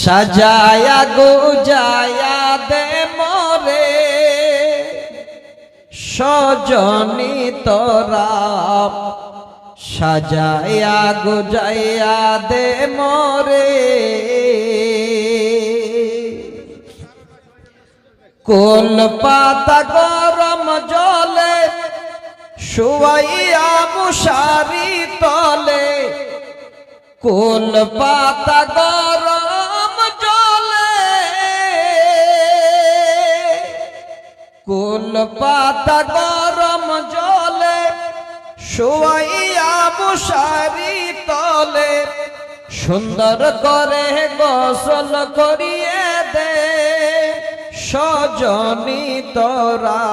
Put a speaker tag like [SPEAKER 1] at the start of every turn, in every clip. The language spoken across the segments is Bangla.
[SPEAKER 1] সাজায়া গুজায়া দে মরে। সজনি তোরা সাজায়া গুজায়া দে মরে। কোল পাতা গরম জলে শুয়াইয়া মুশারি তলে। কোল পাতা গরম শুয়াইয়া মুশারি তলে, সুন্দর করে গোসল করিয়ে দে। সজনি তোরা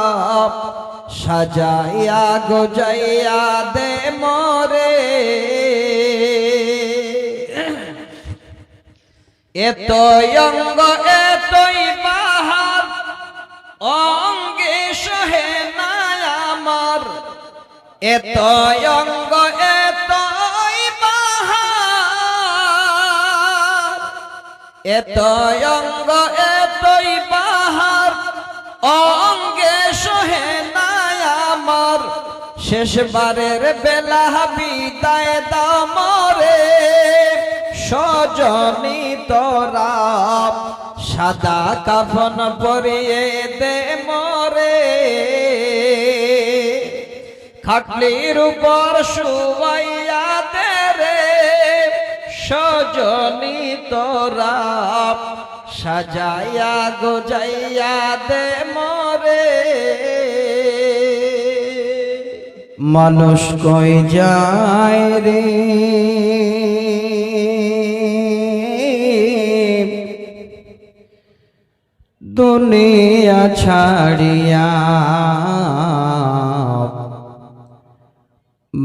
[SPEAKER 1] সাজাইয়া গোজাইয়া দে মরে। এত অঙ্গ, এতই বাহার অঙ্গে সহে না এত অঙ্গ বাহার এত অঙ্গ এতই বাহার অঙ্গে সহে না আমার। শেষবারের বেলা বিদায় দাও মরে সজনি তোরা সাদা কাফন পরিয়ে দে মরে। খাটলির উপর শুয়াইয়া দে রে। সজনি তোরা সাজাইয়া গোজাইয়া দে মরে। মানুষ কই যায় রে? দুনিয়া ছাড়িয়া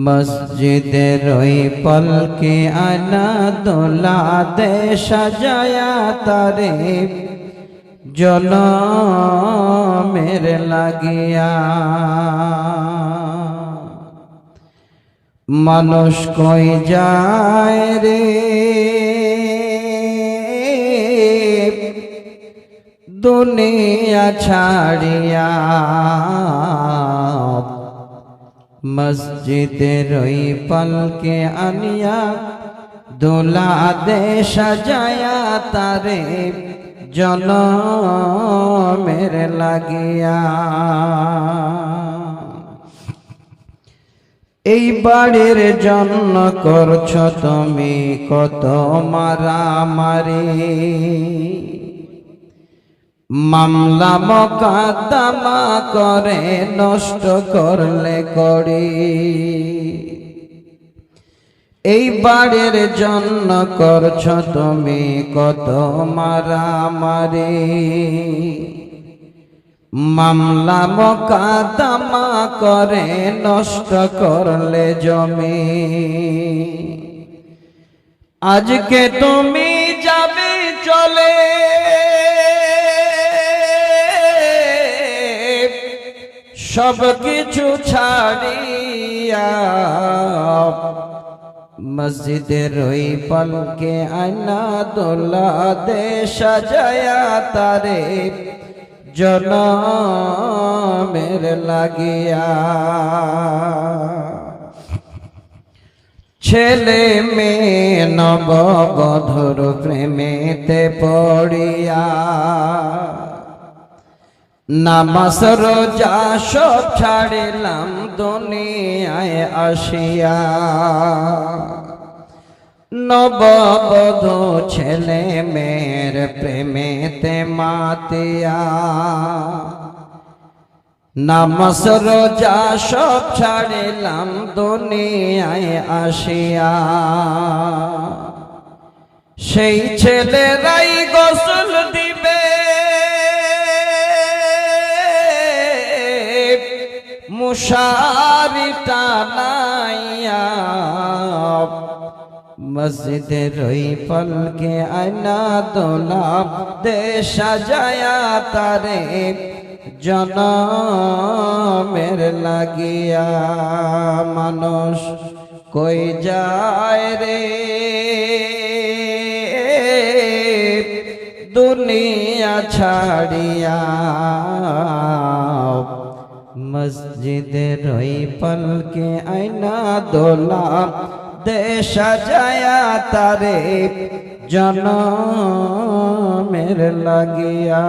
[SPEAKER 1] মসজিদের ওই পলকে আনা দোলা দে সাজায়া তারে। জনমের লাগিয়া। মানুষ কই যায় রে? দুনিয়া ছাড়িয়া। মসজিদের ওই পলকে আনিয়া দোলা দে সাজায়া তারে জনমের লাগিয়া। এই বাড়ির জন্য করছ তুমি কত মারামারি। মামলা মকাদ্দমা করে নষ্ট করলে করি। এই বাড়ির জন্য করছ তুমি কত মারামারি। মামলা মকাদ্দমা করে নষ্ট করলে জমি। আজকে তুমি সব কিছু ছাড়িয়া মসজিদের ওই পলকে আনা দোলা দে সাজায়া তারে জনমের লাগিয়া। ছেলে মেয়ে নববধুর প্রেমেতে পড়িয়া। নামাজ রোজা সব ছাড়িলাম দুনিয়ায় আসিয়া। নববধূ ছেলে মেয়ের প্রেমেতে মাতিয়া। নামাজ রোজা সব ছাড়িলাম দুনিয়ায় আসিয়া। সেই ছেলেরাই গোসল মুশারি টানাইয়া মসজিদের ওই পলকে আয়না দোলাপ দে সাজায়া তারে জনমের লাগিয়া, মানুষ কই যায় রে? দুনিয়া ছাড়িয়া মসজিদের ওই পলকে আয়না দোলা। দেশা যায়া তারে জনমের লাগিয়া।